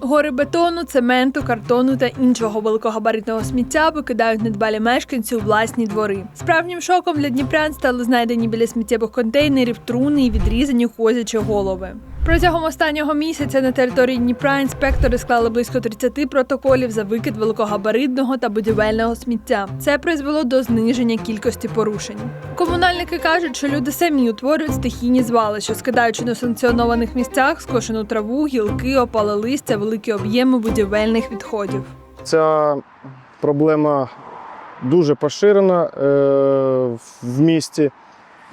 Гори бетону, цементу, картону та іншого великогабаритного сміття викидають недбалі мешканці у власні двори. Справжнім шоком для дніпрян стали знайдені біля сміттєвих контейнерів труни і відрізані козячі голови. Протягом останнього місяця на території Дніпра інспектори склали близько 30 протоколів за викид великогабаритного та будівельного сміття. Це призвело до зниження кількості порушень. Комунальники кажуть, що люди самі утворюють стихійні звалища, скидаючи на санкціонованих місцях скошену траву, гілки, опале листя, великі об'єми будівельних відходів. Ця проблема дуже поширена е, в місті.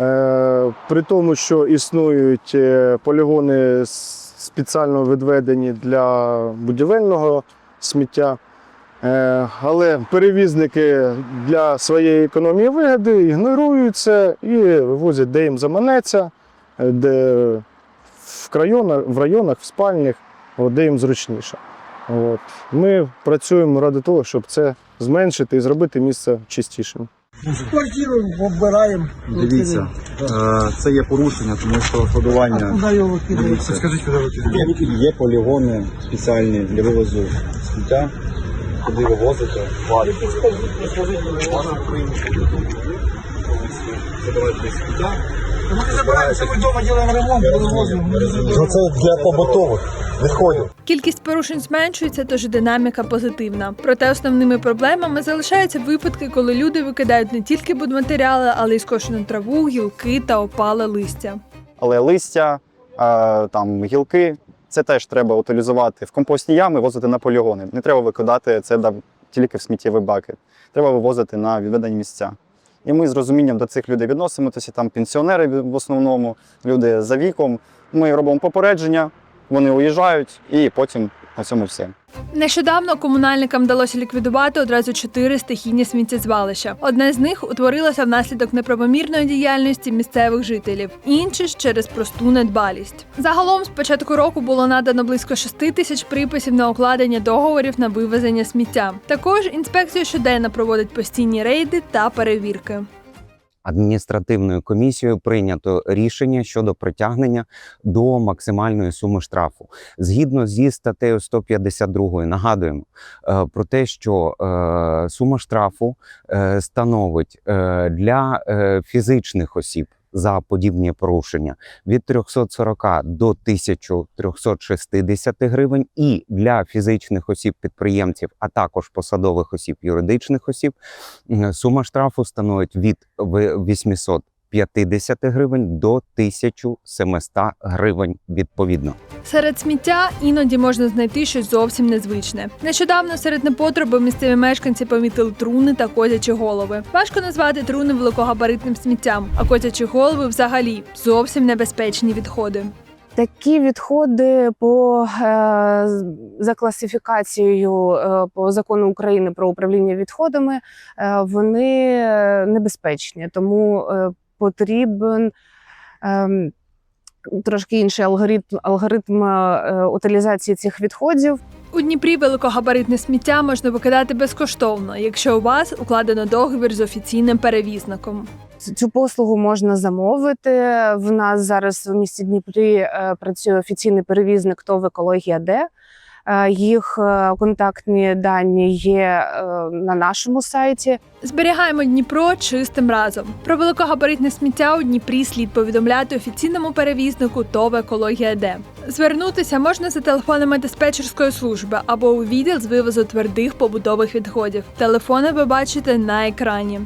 Е, при тому, що існують е, полігони спеціально відведені для будівельного сміття. Е, але перевізники для своєї економії вигоди ігнорують це і вивозять, де їм заманеться, де в районах, в районах, в спальнях, де їм зручніше. От. Ми працюємо ради того, щоб це зменшити і зробити місце чистішим. Квартиру оббираємо. Дивіться, е, це є порушення, тому що складування. Куди його? Дивіться. Скажіть, куди ви кидаєте? Є, полігони спеціальні для вивозу сміття, куди вивозити, варити. Забирати сміття. Ми забираємося, ми вдома робимо ремонт, вивозимо. Ну це для побутових відходів. Кількість порушень зменшується, тож динаміка позитивна. Проте основними проблемами залишаються випадки, коли люди викидають не тільки будматеріали, але й скошену траву, гілки та опале листя. але листя, е, там гілки. Це теж треба утилізувати в компостні ями, возити на полігони. Не треба викидати це тільки в сміттєві баки. Треба вивозити на відведені місця. І ми з розумінням до цих людей відносимося. Там пенсіонери в основному, люди за віком. Ми робимо попередження, вони уїжджають, і потім на цьому все. Нещодавно комунальникам вдалося ліквідувати одразу чотири стихійні сміттєзвалища. Одне з них утворилося внаслідок неправомірної діяльності місцевих жителів, інше ж через просту недбалість. Загалом з початку року було надано близько 6 тисяч приписів на укладення договорів на вивезення сміття. Також інспекція щоденно проводить постійні рейди та перевірки. Адміністративною комісією прийнято рішення щодо притягнення до максимальної суми штрафу. Згідно зі статтею 152 нагадуємо е, про те, що е, сума штрафу е, становить для фізичних осіб за подібні порушення. Від 340 до 1360 гривень, і для фізичних осіб-підприємців, а також посадових осіб юридичних осіб, сума штрафу становить від 800 50 гривень до 1700 гривень відповідно. Серед сміття іноді можна знайти щось зовсім незвичне. Нещодавно серед непотреби місцеві мешканці помітили труни та козячі голови. Важко назвати труни великогабаритним сміттям, а козячі голови взагалі зовсім небезпечні відходи. Такі відходи по е, за класифікацією е, по закону України про управління відходами е, вони небезпечні, тому потрібен е, трошки інший алгоритм, алгоритм е, утилізації цих відходів. У Дніпрі великогабаритне сміття можна викидати безкоштовно, якщо у вас укладено договір з офіційним перевізником. Цю послугу можна замовити. В нас зараз у місті Дніпрі е, працює офіційний перевізник ТОВ «Екологія Д». Е, Їх е, контактні дані є е, на нашому сайті. Зберігаємо Дніпро чистим разом. Про великогабаритне сміття у Дніпрі слід повідомляти офіційному перевізнику ТОВ «Екологія Д». Звернутися можна за телефонами диспетчерської служби або у відділ з вивозу твердих побутових відходів. Телефони ви бачите на екрані.